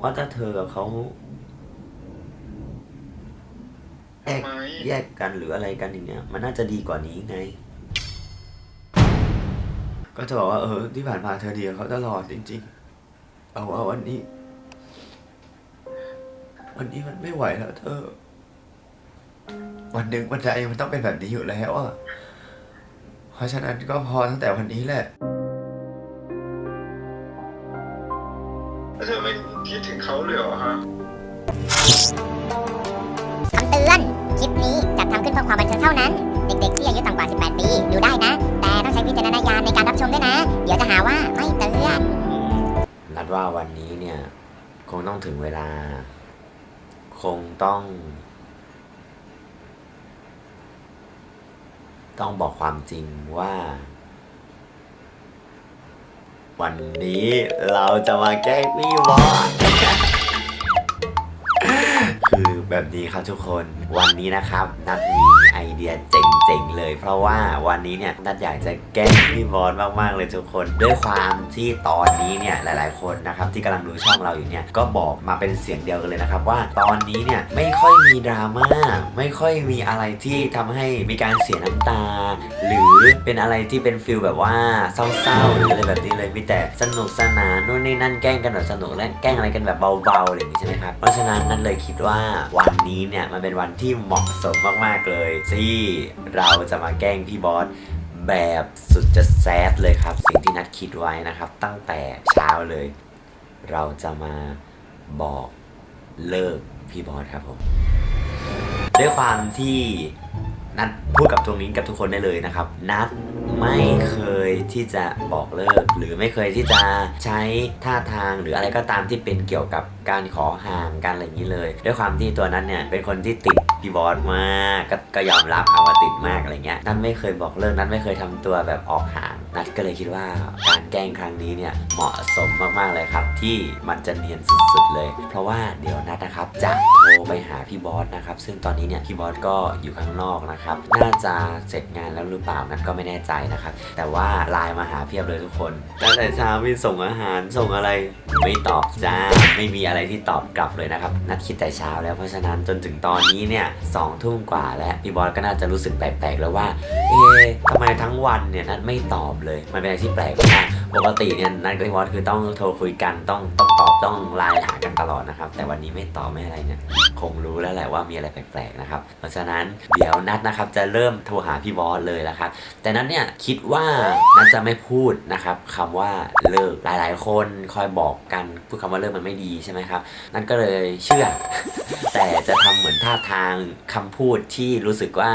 ว่าถ้าเธอกับเขาแยกทำไมแยกกันหรืออะไรกันอย่างเงี้ย มันน่าจะดีกว่านี้ไง ก็จะบอกว่าเออ ที่ผ่านมาเธอดีกับเขาตลอดจริง ๆ เอาว่าวันนี้ วันนี้มันไม่ไหวแล้วเธอ วันหนึ่งวันใดมันต้องเป็นแบบนี้อยู่แล้วอะเพราะฉะนั้นก็พอตั้งแต่วันนี้แหละ แล้วเธอไม่คิดถึงเขาเลยเหรอฮะคำเตือน คลิปนี้จัดทำขึ้นเพื่อความบันเทิงเท่านั้น เด็กๆที่อายุต่ำกว่า 18 ปี ดูได้นะ แต่ต้องใช้วิจารณญาณในการรับชมด้วยนะ เดี๋ยวจะหาว่าไม่เตือนนัดว่าวันนี้เนี่ย คงต้องถึงเวลา คงต้อง ต้องบอกความจริงว่า วันนี้เราจะมาแกล้งพี่บอส แบบนี้ครับทุกคน วันนี้นะครับ นัดมีไอเดียเจ๋งๆเลย เพราะว่าวันนี้เนี่ยนัดอยากจะแกล้งพี่บอสมากๆเลยทุกคน ด้วยความที่ตอนนี้เนี่ยหลายๆคนนะครับที่กำลังดูช่องเราอยู่เนี่ยก็บอกมาเป็นเสียงเดียวกันเลยนะครับว่าตอนนี้เนี่ยไม่ค่อยมีดราม่าไม่ค่อยมีอะไรที่ทำให้มีการเสียน้ำตา หรือเป็นอะไรที่เป็นฟิลแบบว่าเศร้าๆหรืออะไรแบบนี้เลยมีแต่สนุกสนานนู่นนี่นั่นแกล้งกันแบบสนุกและแกล้งอะไรกันแบบเบาๆอะไรอย่างนี้ใช่ไหมครับเพราะฉะนั้นนั่นเลยคิดว่าวันนี้เนี่ยมันเป็นวันที่เหมาะสมมากๆเลย ที่เราจะมาแกล้งพี่บอสแบบสุดจะแซดเลยครับ สิ่งที่นัดคิดไว้นะครับ ตั้งแต่เช้าเลย เราจะมาบอกเลิกพี่บอสครับผมด้วยความที่นัดพูดกับตรงนี้กับทุกคนได้เลยนะครับ นัดไม่เคยที่จะบอกเลิก หรือไม่เคยที่จะใช้ท่าทางหรืออะไรก็ตามที่เป็นเกี่ยวกับ การขอห่างกันอะไรอย่างนี้เลย ด้วยความที่ตัวนั้นเนี่ยเป็นคนที่ติดพี่บอสมากกก็ยอมรับค่ะว่าติดมากอะไรเงี้ยนัดไม่เคยบอกเลิกนัดไม่เคยทำตัวแบบออกห่าง นัดก็เลยคิดว่าการแกล้งครั้งนี้เนี่ยเหมาะสมมากๆเลยครับ ที่มันจะเนียนสุดๆเลย เพราะว่าเดี๋ยวนัดนะครับจะโทรไปหาพี่บอสนะครับ ซึ่งตอนนี้เนี่ยพี่บอสก็อยู่ข้างนอกนะครับ น่าจะเสร็จงานแล้วหรือเปล่านัดก็ไม่แน่ใจนะครับ แต่ว่าไลน์มาหาเพียบเลยทุกคนตั้งแต่เช้ามีส่งอาหารส่งอะไรไม่ตอบจ้าไม่มีอะไรไรที่ตอบกลับเลยนะครับ นัดคิดแต่เช้าแล้วเพราะฉะนั้นจนถึงตอนนี้เนี่ยสองทุ่มกว่าแล้วพี่บอสก็น่าจะรู้สึกแปลกๆแล้วว่า เอ๊ะทำไมทั้งวันเนี่ยนัดไม่ตอบเลย มันเป็นอะไรที่แปลกมากปกติเนี่ยนัดกับพี่บอสคือต้องโทรคุยกันต้องต้องตอบต้องไลน์หากันตลอดนะครับ แต่วันนี้ไม่ตอบไม่อะไรเนี่ยคงรู้แล้วแหละว่ามีอะไรแปลกๆนะครับ เพราะฉะนั้นเดี๋ยวนัดนะครับจะเริ่มโทรหาพี่บอสเลยนะครับ แต่นั้นเนี่ยคิดว่านัดจะไม่พูดนะครับคำว่าเลิกหลาย ๆ คนคอยบอกกันพูดคำว่าเลิกมันไม่ดีใช่ไหมครับนั่นก็เลยเชื่อ แต่จะทำเหมือนท่าทางคำพูดที่รู้สึกว่า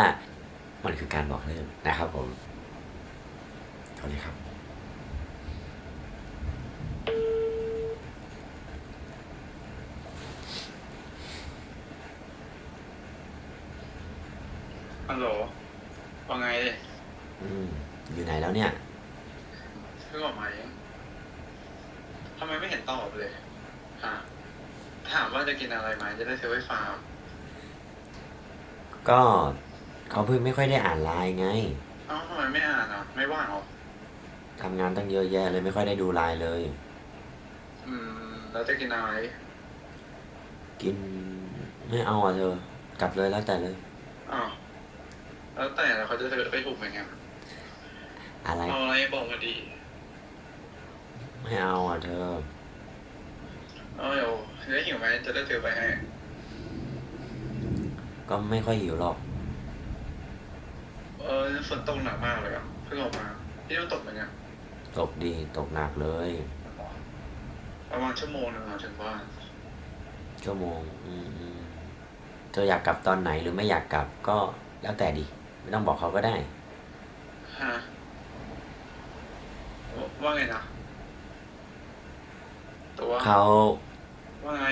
มันคือการบอกเลิกนะครับผมเอาเลยครับ ฮัลโหลว่าไงอืมอยู่ไหนแล้วเนี่ย เพิ่งออกมาเองทำไมไม่เห็นตอบเลยฮะถามว่าจะกินอะไรไหมจะได้ซื้อไว้ฟาร์มก็เขาเพิ่งไม่ค่อยได้อ่านไลน์ไงเอ้าทำไมไม่อ่านอะ ไม่ว่างเหรอ ทำงานตั้งเยอะแยะเลยไม่ค่อยได้ดูไลน์เลย อืม แล้วจะกินอะไร กินไม่เอาอะเธอกลับเลยแล้วแต่เลย อ้าว แล้วแต่แล้วเขาจะซื้อไปถูกไหมไงอะไร เอาอะไรบอกมาดีไม่เอาอะเธอ เอาเดี๋ยวได้หิวไหมจะได้ซื้อไปให้ก็ไม่ค่อยหิวหรอก เออฝนตกหนักมากเลยอะเพิ่งออกมาที่ต้องตกไหมเนี่ยตกดีตกหนักเลย ประมาณชั่วโมงหนึงอะถึงบ้านชั่วโมง อืมอืมเธออยากกลับตอนไหนหรือไม่อยากกลับก็แล้วแต่ดิ ไม่ต้องบอกเขาก็ได้ ฮะว่าไงนะตัวเขาว่าไง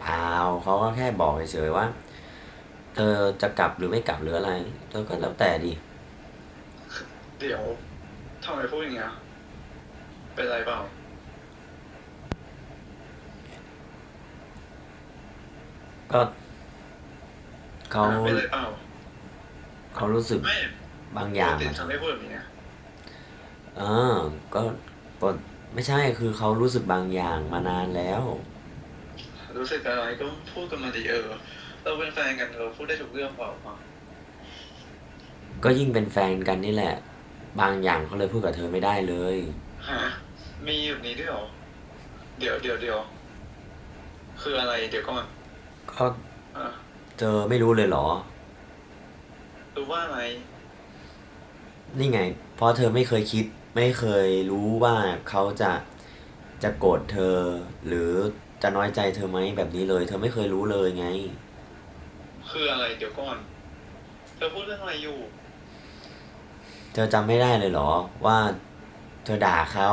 เปล่าเขาก็แค่บอกเฉยๆว่า เธอจะกลับหรือไม่กลับหรืออะไรเธอก็แล้วแต่ดิเดี๋ยวทำไมพูดอย่างเงี้ยเป็นไรเปล่า ก็เขา เป็นไรเปล่า เขารู้สึกไม่บางอย่างปกติอะฉันไม่พูดแบบนี้นะเออก็ปกไม่ใช่คือเขารู้สึกบางอย่างมานานแล้ว รู้สึกอะไรก็พูดกันมาดีเออ เราเป็นแฟนกันเราพูดได้ทุกเรื่องเปล่าปะก็ยิ่งเป็นแฟนกันนี่แหละ บางอย่างเขาเลยพูดกับเธอไม่ได้เลย ฮะมีอยู่นี้ด้วยเหรอเดี๋ยวเดี๋ยวเดี๋ยวคืออะไรเดี๋ยวก่อนก็อะเธอไม่รู้เลยเหรอ รู้ว่าอะไรนี่ไง เพราะเธอไม่เคยคิดไม่เคยรู้ว่าเขาจะจะโกรธเธอ หรือจะน้อยใจเธอไหมแบบนี้เลย เธอไม่เคยรู้เลยไง คืออะไรเดี๋ยวก่อน เธอพูดเรื่องอะไรอยู่ เธอจำไม่ได้เลยเหรอ ว่า เธอด่าเขา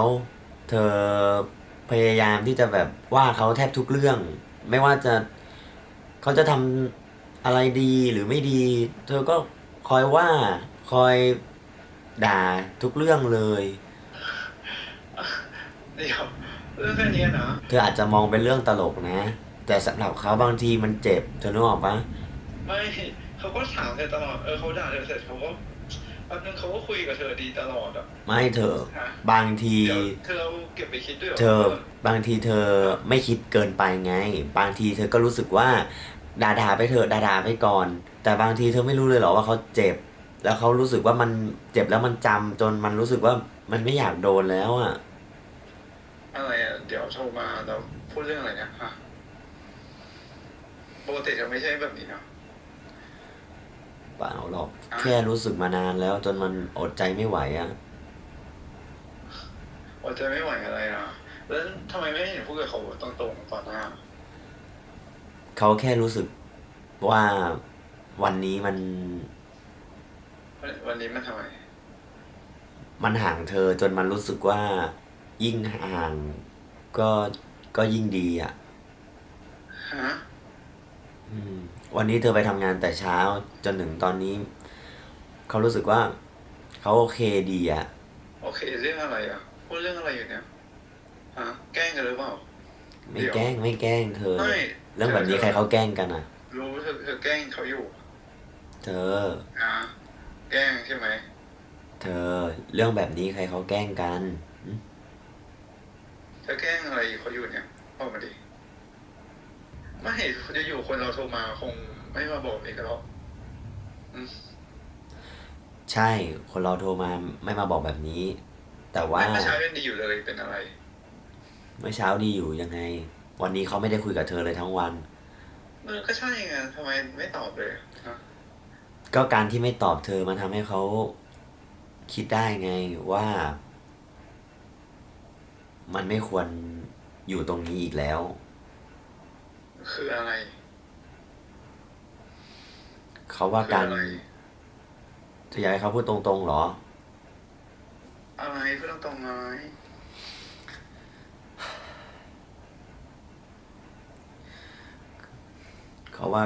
เธอพยายามที่จะแบบว่าเขาแทบทุกเรื่อง ไม่ว่าจะเขาจะทำอะไรดีหรือไม่ดี เธอก็ คอยว่าคอยด่าทุกเรื่องเลย เดี๋ยวเรื่องแค่นี้นะเธออาจจะมองเป็นเรื่องตลกนะ แต่สำหรับเขาบางทีมันเจ็บเธอนึกออกปะไม่เขาก็ถามเธอตลอดเออเขาด่าเธอเสร็จเขาก็แป๊บนึงเขาก็คุยกับเธอดีตลอดอะไม่เธอฮะบางทีเดี๋ยวเธอเอาเก็บไปคิดด้วยหรเธอบางทีเธอไม่คิดเกินไปไง บางทีเธอก็รู้สึกว่า ด่าด่าไปเถอะด่าด่าไปก่อน แต่บางทีเธอไม่รู้เลยเหรอว่าเขาเจ็บ แล้วเขารู้สึกว่ามันเจ็บแล้วมันจำจนมันรู้สึกว่ามันไม่อยากโดนแล้วอะอะไรอะเดี๋ยวโทรมาแล้วพูดเรื่องอะไรเนี่ยฮะปกติเธอไม่ใช่แบบนี้เนาะเปล่าหรอกแค่รู้สึกมานานแล้ว จนมันอดใจไม่ไหวอะอดใจไม่ไหวอะไรอะแล้วทำไมไม่เห็นพูดกับเขาตรงๆต่อหน้า เขาแค่รู้สึกว่าวันนี้มันวัน วันนี้มันทำไม มันห่างเธอจนมันรู้สึกว่ายิ่งห่างก็ก็ยิ่งดีอะฮะอืมวันนี้เธอไปทำงานแต่เช้าจนถึงตอนนี้ เขารู้สึกว่า เขาโอเคดีอะ โอเคเรื่องอะไรอะพูดเรื่องอะไรอยู่เนี่ยฮะแกล้งกันหรือเปล่า ไม่เดี๋ยวแกล้งไม่แกล้งเธอ ไม่เรื่องแบบนี้ใครเขาแกล้งกันอะ รู้เธอเธอแกล้งเขาอยู่เธอฮะแกล้งใช่ไหมเธอ เรื่องแบบนี้ใครเขาแกล้งกัน เธอแกล้งอะไรเขาอยู่เนี่ยบอกมาดิไม่จะอยู่คนเราโทรมาคงไม่มาบอกเองหรอกอืมใช่คนเราโทรมาไม่มาบอกแบบนี้ แต่ว่า ไม่เมื่อเช้ายังดีอยู่เลยเป็นอะไร เมื่อเช้าดีอยู่ยังไง วันนี้เขาไม่ได้คุยกับเธอเลยทั้งวันเออก็ใช่ไงทำไมไม่ตอบเลยฮะก็การที่ไม่ตอบเธอมันทำให้เขาคิดได้ไงว่า มันไม่ควรอยู่ตรงนี้อีกแล้ว คืออะไรเขาว่าการคืออะไร จะอยากให้เขาพูดตรงๆเหรอ อะไรพูดตรงๆไง เขาว่า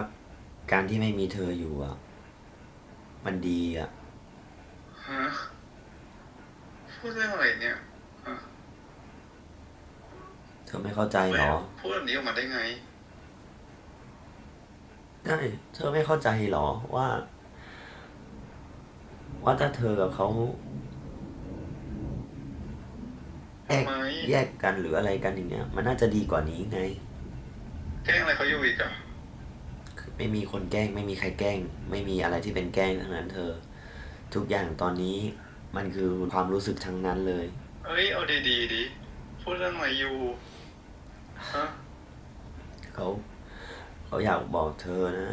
การที่ไม่มีเธออยู่อะ มันดีอะฮะพูดเรื่องอะไรเนี่ยฮะเธอไม่เข้าใจเหรอ พูดแบบนี้ออกมาได้ไง ได้ เธอไม่เข้าใจเหรอว่า ว่าถ้าเธอกับเขาแยกทำไมแยกกันหรืออะไรกันอย่างเงี้ย มันน่าจะดีกว่านี้ไง แกล้งอะไรเขาอยู่อีกอะ ไม่มีคนแกล้ง ไม่มีใครแกล้ง ไม่มีอะไรที่เป็นแกล้งทั้งนั้นเธอ ทุกอย่างตอนนี้มันคือความรู้สึกทั้งนั้นเลย เอ้ยเอาดีๆดิพูดเรื่องอะไรอยู่ฮะเขาเขาอยากบอกเธอนะ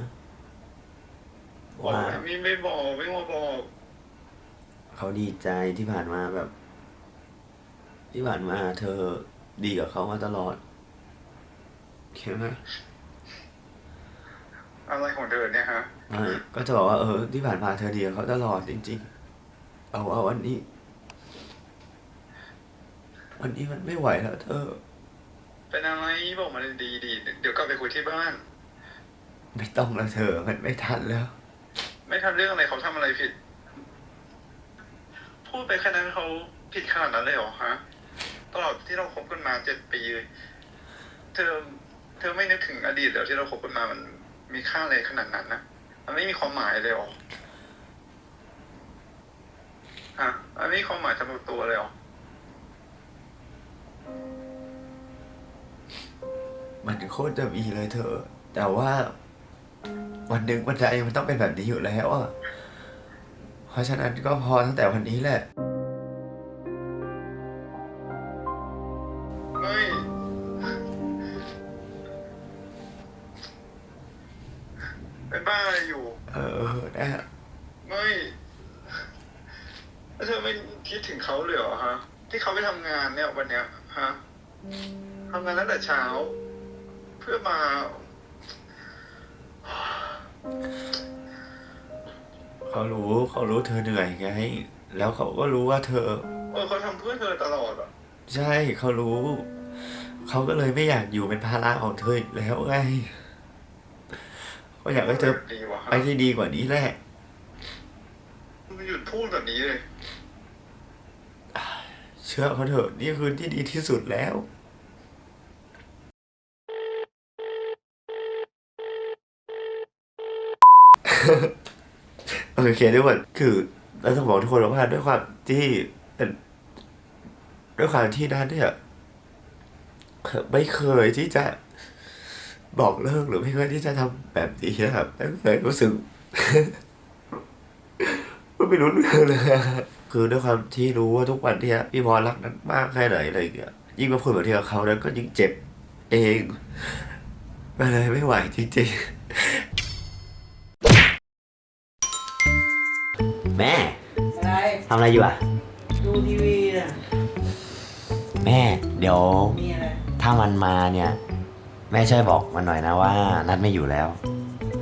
บอกว่าไม่ไม่บอกไม่มาบอกเขาดีใจที่ผ่านมาแบบ ที่ผ่านมาเธอดีกับเขามาตลอดเข้าไหม อะไรของเธอเนี่ยฮะไม่ก็จะบอกว่าเออที่ผ่านมาเธอดีกับเขาตลอดจริง ๆ เอาเอาวันนี้ วันนี้มันไม่ไหวแล้วเธอ เป็นอะไรบอกมาดีๆดีเดี๋ยวกลับไปคุยที่บ้าน ไม่ต้องแล้วเธอ มันไม่ทันแล้ว ไม่ทำเรื่องอะไรเขาทำอะไรผิด พูดไปแค่นั้นเขาผิดขนาดนั้นเลยเหรอฮะตลอดที่เราคบกันมาเจ็ดปีเลยเธอ เธอไม่นึกถึงอดีตแล้วที่เราคบกันมามัน มีค่าอะไรขนาดนั้นนะมันไม่มีความหมายเลยหรอฮะมันไม่มีความหมายสำหรับตัวเลยหรอมันโคตรจะมีเลยเธอ แต่ว่าวันหนึ่งวันใดมันต้องเป็นแบบนี้อยู่แล้วอะเพราะฉะนั้นก็พอตั้งแต่วันนี้แหละ เขารู้เขารู้เธอเหนื่อยไงแล้วเขาก็รู้ว่าเธอ เออเขาทำเพื่อเธอตลอดอะใช่เขารู้ เขาก็เลยไม่อยากอยู่เป็นภาระของเธออีกแล้วไงก็อยากให้เธอดีวะไปที่ดีกว่านี้แหละ มึงหยุดพูดแบบนี้เลย เชื่อเขาเถอะนี่คือที่ดีที่สุดแล้ว โอเคทุกคนคือเราต้องบอกทุกคนว่าด้วยความที่ด้วยความที่นั้นเนี่ยไม่เคยที่จะบอกเลิกหรือไม่เคยที่จะทำแบบนี้นะครับไม่เคยรู้สึกไม่รู้เรื่องเลยคือด้วยความที่รู้ว่าทุกวันเนี้ยพี่พรรักนั้นมากแค่ไหนอะไรอย่างเงี้ยยิ่งมาพูดแบบที่กับเขานั้นก็ยิ่งเจ็บเองก็เลยไม่ไหวจริงๆ อะไรทำอะไรอยู่อะ ดูทีวีน่ะแม่ เดี๋ยว มีอะไรถ้ามันมาเนี่ย แม่ช่วยบอกมันหน่อยนะว่า นัดไม่อยู่แล้ว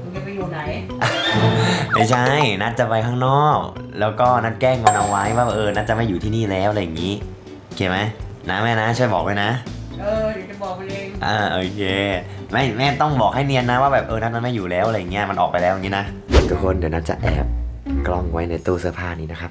มึงจะไปอยู่ไหนไม่ใช่ นัดจะไปข้างนอก แล้วก็นัดแกล้งมันเอาไว้ว่าเออ นัดจะไม่อยู่ที่นี่แล้วอะไรอย่างนี้โอเคไหมนะแม่นะช่วยบอกไว้นะ เออเดี๋ยวจะบอกไปเองอ่าโอเคไม่แม่ต้องบอกให้เนียนนะว่าแบบเออนัดมันไม่อยู่แล้วอะไรอย่างเงี้ยมันออกไปแล้วอย่างนี้นะทุกคนเดี๋ยวนัดจะแอบ กล้องไว้ในตู้เสื้อผ้านี้นะครับ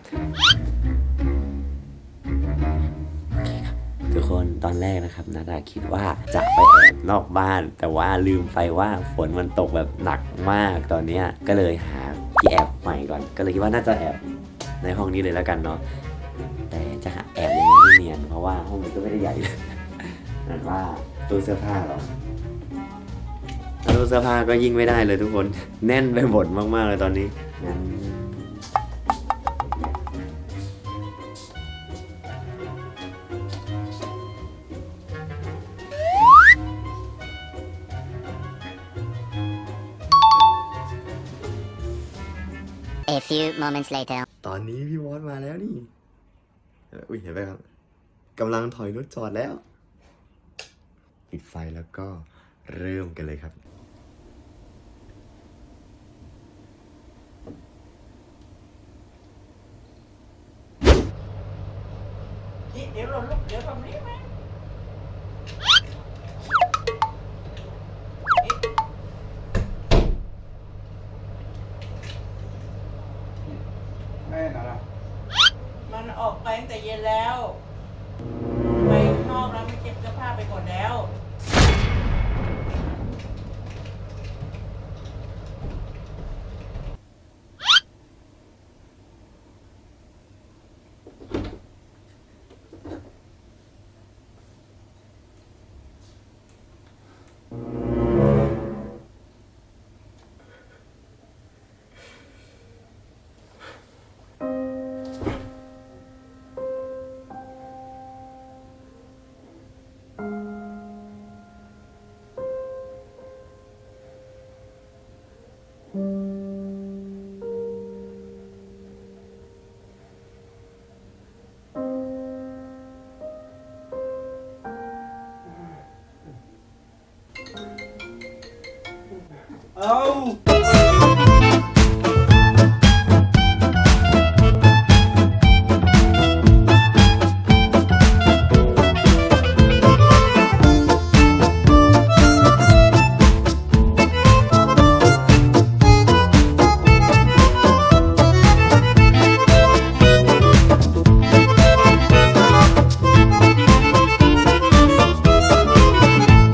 ทุกคนตอนแรกนะครับนัดอะคิดว่าจะไปแอบนอกบ้าน แต่ว่าลืมไปว่าฝนมันตกแบบหนักมากตอนเนี้ก็เลยหาที่แอบใหม่ก่อน ก็เลยคิดว่าน่าจะแอบในห้องนี้เลยแล้วกันเนาะแต่จะหาแอบยังไงให้เนียนเพราะว่าห้องมันก็ไม่ได้ใหญ่เลยนั่นว่าตู้เสื้อผ้าหรอตู้เสื้อผ้าก็ยิ่งไม่ได้เลยทุกคนแน่นไปหมดมากๆเลยตอนนี้งั้น moments later ตอนนี้พี่วอสมาแล้วนี่เอ่ออุ้ยเห็นไหมครับกำลังถอยรถจอดแล้ว ปิดไฟแล้วก็เริ่มกันเลยครับ เดี๋ยวเราลุกเดี๋ยวแบบนี้ไหม มันออกไปตั้งแต่เย็นแล้ว ไปข้างนอกแล้วไม่เก็บเสื้อผ้าไปก่อนแล้ว เอา